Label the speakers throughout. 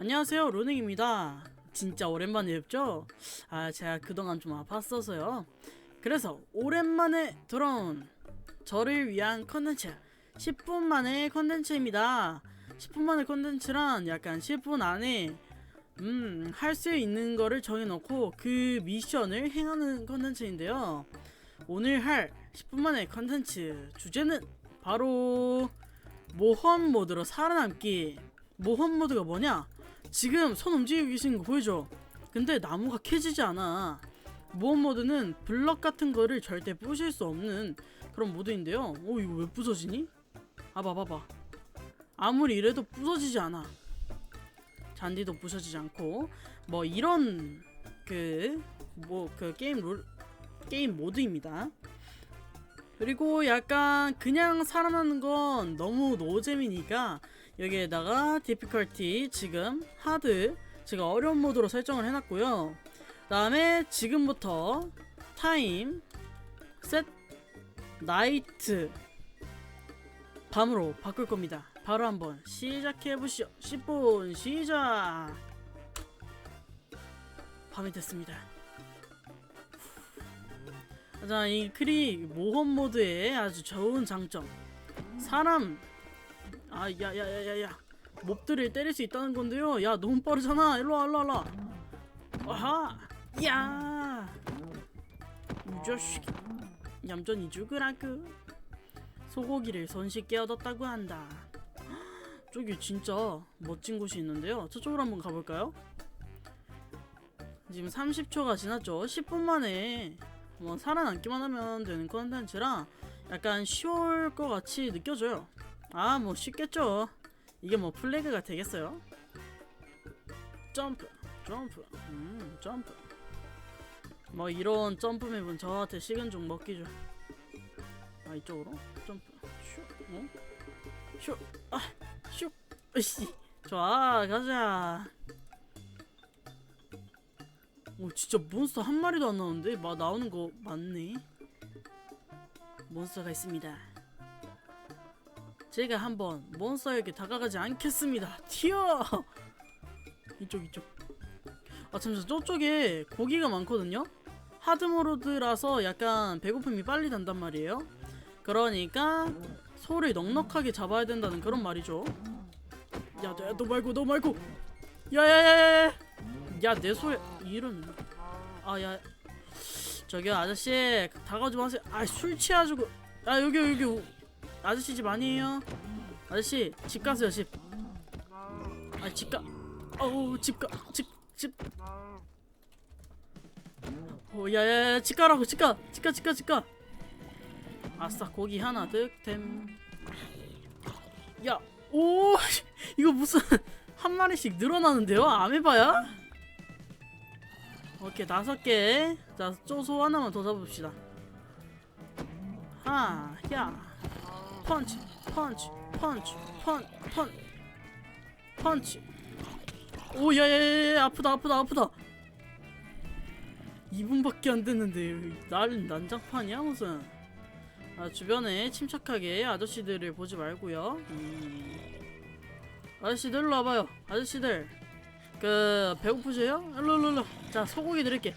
Speaker 1: 안녕하세요 로닝입니다. 진짜 오랜만에 뵙죠? 아 제가 그동안 좀 아팠어서요. 그래서 오랜만에 돌아온 저를 위한 컨텐츠 10분 만에 컨텐츠입니다. 10분 만에 컨텐츠란 약간 10분 안에 음, 할 수 있는 거를 정해놓고 그 미션을 행하는 컨텐츠인데요. 오늘 할 10분 만에 컨텐츠 주제는 바로 모험 모드로 살아남기. 모험 모드가 뭐냐? 지금 손 움직이고 계시는 거 보이죠? 근데 나무가 캐지지 않아. 모험 모드는 블럭 같은 거를 절대 부실 수 없는 그런 모드인데요. 오 이거 왜 부서지니? 아 봐봐봐. 아무리 이래도 부서지지 않아. 잔디도 부서지지 않고 뭐 이런 그 뭐 그 게임 룰 게임 모드입니다. 그리고 약간 그냥 살아나는 건 너무 노잼이니까 여기에다가 디피컬티 지금 하드 제가 어려운 모드로 설정을 해놨고요. 다음에 지금부터 타임 셋 나이트 밤으로 바꿀 겁니다. 바로 한번 시작해 보시죠 10분 시작! 밤이 됐습니다. 자, 이 크리 모험 모드의 아주 좋은 장점. 사람 아, 야, 야, 야, 야, 야. 몹들을 때릴 수 있다는 건데요. 야, 너무 빠르잖아. 일로 와, 일로 와, 일로 와. 아하. 야. 이 자식. 얌전히 죽으라그. 소고기를 손쉽게 얻었다고 한다. 저기 진짜 멋진 곳이 있는데요. 저쪽으로 한번 가볼까요? 지금 30초가 지났죠. 10분 만에 뭐 살아남기만 하면 되는 컨텐츠라 약간 쉬울 것 같이 느껴져요. 아, 뭐 쉽겠죠. 이게 뭐 플래그가 되겠어요? 점프, 점프, 음, 점프. 뭐 이런 점프 맵은 저한테 식은 죽 먹기죠. 아 이쪽으로 점프, 슈, 어? 슈, 아, 슈, 으씨, 좋아, 가자. 오 진짜 몬스터 한 마리도 안 나오는데 막 나오는 거 맞네. 몬스터가 있습니다. 제가 한번 몬스터에게 다가가지 않겠습니다. 튀어! 이쪽 이쪽. 아 잠시만 저쪽에 고기가 많거든요. 하드모드라서 약간 배고픔이 빨리 단단 말이에요. 그러니까 소를 넉넉하게 잡아야 된다는 그런 말이죠. 야, 너, 너 말고 너 말고. 야야야야. 야, 내 소에 이런. 아, 야. 저기요 아저씨 다가오지 마세요. 아, 술 취해가지고. 아, 여기 여기 우- 아저씨 집 아니에요? 아저씨 집 가세요 집. 아 집 가. 어우 집 가. 집 집. 오 야야야 집 가라고 집 가. 집 가, 집 가, 집 가. 아싸 고기 하나 득템. 야, 오 이거 무슨 한 마리씩 늘어나는데요? 아메바야? 오케이 다섯 개. 자, 쪼소 하나만 더 잡읍시다. 하, 야. 펀치 펀치 펀치 펀 펀. 펀치 오 야야야 아프다 아프다 아프다. 2분밖에 안 됐는데 날 난장판이야 무슨? 아 주변에 침착하게 아저씨들을 보지 말고요. 음. 아저씨들 일로 와봐요 아저씨들. 그 배고프세요? 일로 일로 일로. 자 소고기 드릴게.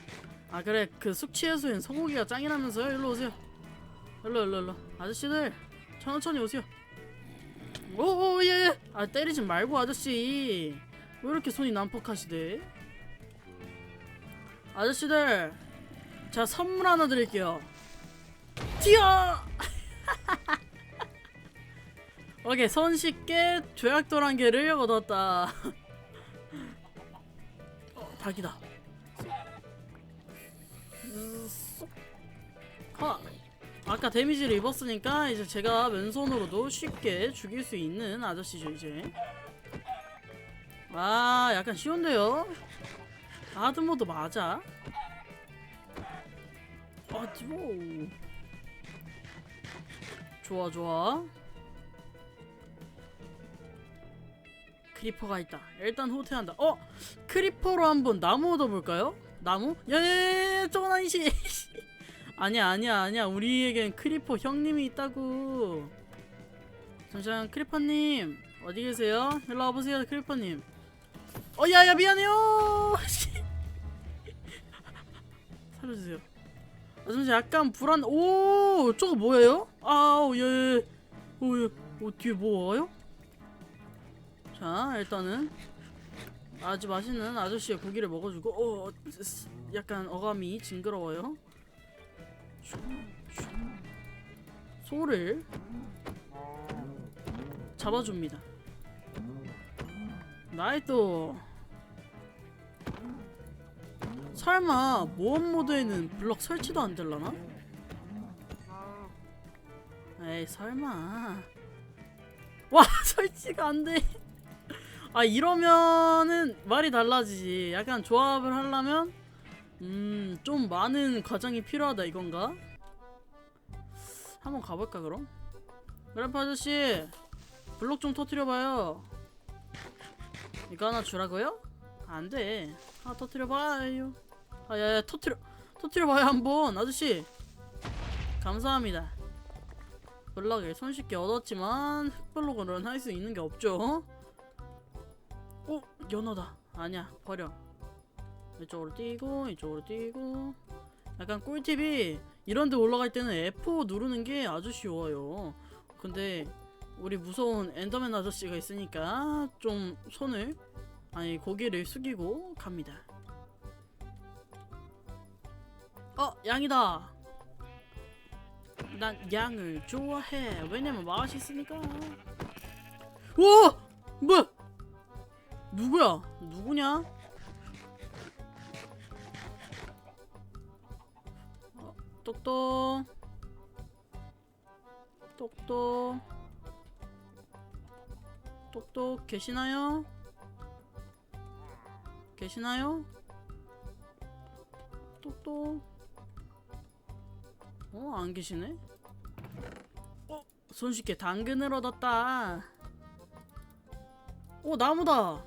Speaker 1: 아 그래 그 숙취해소엔 소고기가 짱이라면서요? 일로 오세요. 일로 일로 일로. 아저씨들 천천히 오세요. 오오 예. 아 때리지 말고 아저씨. 왜 이렇게 손이 난폭하시대? 아저씨들, 자 선물 하나 드릴게요. 튀어! 오케이 손쉽게 한 개를 얻었다. 어, 닭이다. 음. 아까 데미지를 입었으니까 이제 제가 왼손으로도 쉽게 죽일 수 있는 아저씨죠 이제. 아 약간 쉬운데요? 하드모드 맞아? 아 디보 좋아 좋아. 크리퍼가 있다. 일단 후퇴한다. 어? 크리퍼로 한번 나무 얻어볼까요? 나무? 야야야야 저건 아니지 아니야 아니야 아니야. 우리에겐 크리퍼 형님이 있다고. 잠시만 크리퍼님. 어디 계세요? 일로 와보세요 크리퍼님. 어 야야 미안해요. 씨. 살려주세요. 아 잠시 약간 불안. 오 저거 뭐예요? 아우 예 오 예. 오 뒤에 뭐 와요? 자 일단은. 아주 맛있는 아저씨의 고기를 먹어주고 어 쓰- 약간 어감이 징그러워요 소를 잡아줍니다. 나이또 설마 모험 모드에는 블럭 설치도 안 될라나? 에이 설마. 와 설치가 안돼. 아 이러면은 말이 달라지지. 약간 조합을 하려면 음 좀 많은 과정이 필요하다 이건가? 한번 가볼까 그럼? 그래파 아저씨 블록 좀 터트려봐요 이거 하나 주라고요? 안돼 하나 터트려봐요 아 야야 터트려 터트려봐요 한번 아저씨 감사합니다 블럭을 손쉽게 얻었지만 흑블록으로는 할수 있는 게 없죠 어? 연어다 아니야 버려 이쪽으로 뛰고 이쪽으로 뛰고. 약간 꿀팁이 이런데 올라갈 때는 F5 누르는 게 아주 쉬워요. 근데 우리 무서운 엔더맨 아저씨가 있으니까 좀 손을 아니 고개를 숙이고 갑니다. 어 양이다. 난 양을 좋아해. 왜냐면 맛있으니까. 오! 뭐야? 누구야? 누구냐 똑똑 똑똑 똑똑 계시나요? 계시나요? 똑똑 어? 안 계시네? 어? 손쉽게 당근을 얻었다 오 나무다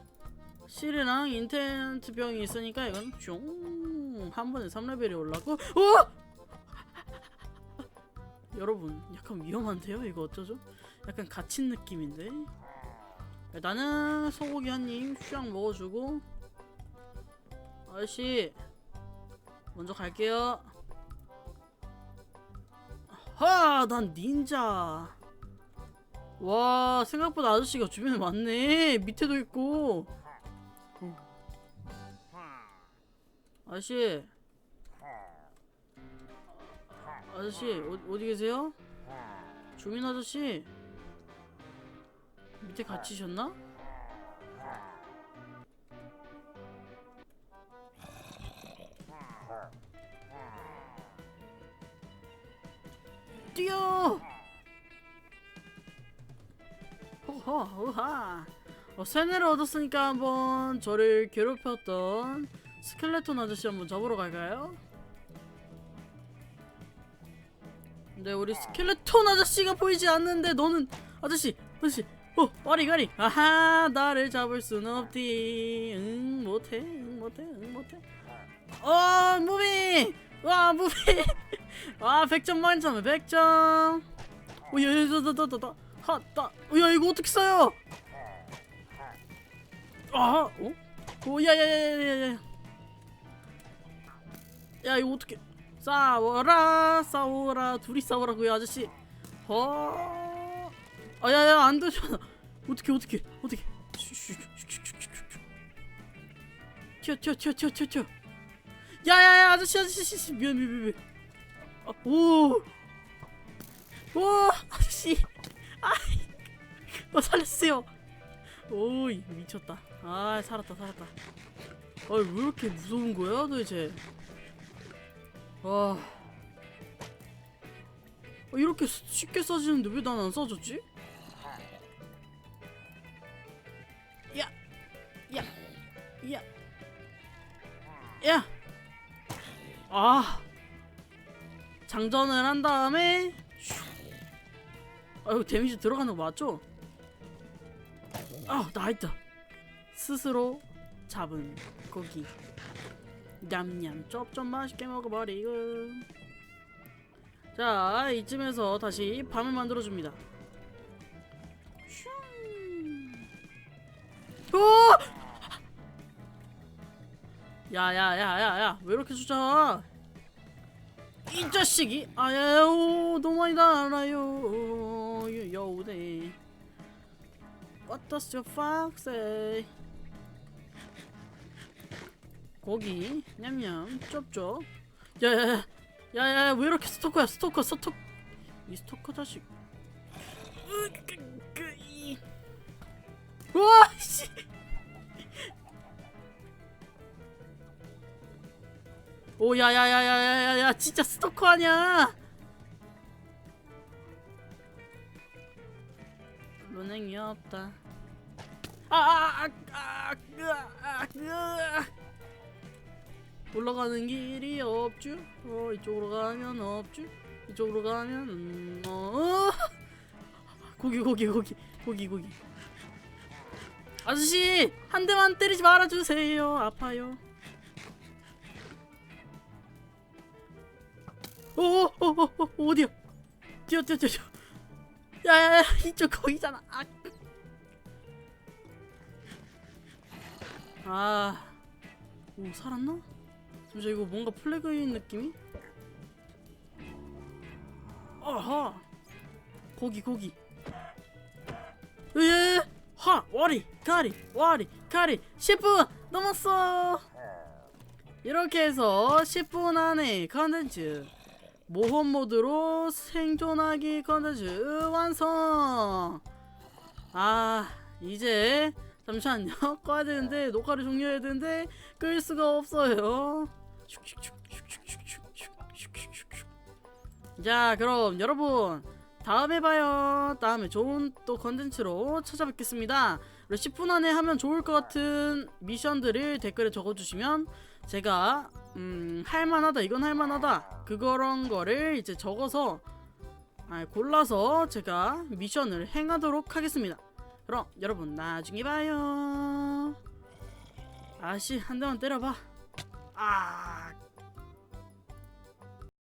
Speaker 1: 실이랑 인텐트 병이 있으니까 이건 숑한 번에 3레벨이 올라고 어? 여러분 약간 위험한데요 이거 어쩌죠? 약간 갇힌 느낌인데 나는 소고기 한입 쫙 먹어주고 아저씨 먼저 갈게요 하! 난 닌자 와 생각보다 아저씨가 주변에 많네 밑에도 있고 어. 아저씨 아저씨 어, 어디 계세요? 주민 아저씨 밑에 갇히셨나? 뛰어! 호호 우하 어, 세뇌를 얻었으니까 한번 저를 괴롭혔던 스켈레톤 아저씨 한번 잡으러 갈까요? 근데 우리 스켈레톤 아저씨가 보이지 않는데 너는 아저씨 아저씨. 어 와리가리. 아하 나를 잡을 순 없디. 응 못해 응 못해 응 못해. 어 무비. 와 무비. 와 100점 만점에 100점. 오야야야야야야 하따. 야 이거 어떻게 써요? 아 어? 오야야야야야야. 야 이거 어떻게 싸워라 싸워라. 둘이 싸우라고요 아저씨. 어? 아야야 안 되잖아 어떻게 어떻게 어떻게 튀어 튀어 튀어 튀어 튀어 튀어. 야야야 아저씨 아저씨 미안 미안 미안. 아, 오, 오 아저씨. 아이. 어 살렸어요. 오이 미쳤다. 아 살았다 살았다. 아왜 이렇게 무서운 거야 도대체 와 어, 이렇게 수- 쉽게 써지는데 왜 난 안 써졌지? 야, 야, 야, 야. 아, 장전을 한 다음에, 슉. 아유 데미지 들어가는 거 맞죠? 아, 나 있다. 스스로 잡은 고기. 냠냠 쩝쩝 맛있게 먹어버리고 자 이쯤에서 다시 밤을 만들어줍니다 슝. 오! 야야야야야 왜 이렇게 숫자 이 자식이 아야요 너무 많이 달아요 여우대 What does your fox say 고기 냠냠 쩝쩝 야야야 야야야 왜 이렇게 스토커야 스토커 스토 이 스토커 자식 으, 그, 그, 이. 우와 씨오 야야야야야야야 진짜 스토커 아니야 루냉이 없다 아아아아 올라가는 길이 없쥬 어 이쪽으로 가면 없쥬 이쪽으로 가면 음, 어 고기 고기 고기 고기 고기 아저씨 한 대만 때리지 말아주세요 아파요 오오오오 어디야? 뛰어 뛰어 뛰어. 뛰어. 야야야 이쪽 거기잖아. 아. 아. 오 살았나? 잠시 이거 뭔가 플래그인 느낌이? 어하. 고기 고기. 으예. 하 와리 가리 와리 가리 10분 넘었어. 이렇게 해서 10분 안에 컨텐츠 모험 모드로 생존하기 컨텐츠 완성! 아, 이제 잠시만요. 꺼야 되는데 녹화를 종료해야 되는데 끌 수가 없어요. 자, 그럼 여러분 다음에 봐요. 다음에 좋은 또 컨텐츠로 찾아뵙겠습니다. 우리 10분 안에 하면 좋을 것 같은 미션들을 댓글에 적어주시면 제가 음, 할만하다 이건 할만하다 그런 거를 이제 적어서 아, 골라서 제가 미션을 행하도록 하겠습니다 그럼 여러분 나중에 봐요 아씨 한 대만 때려봐 啊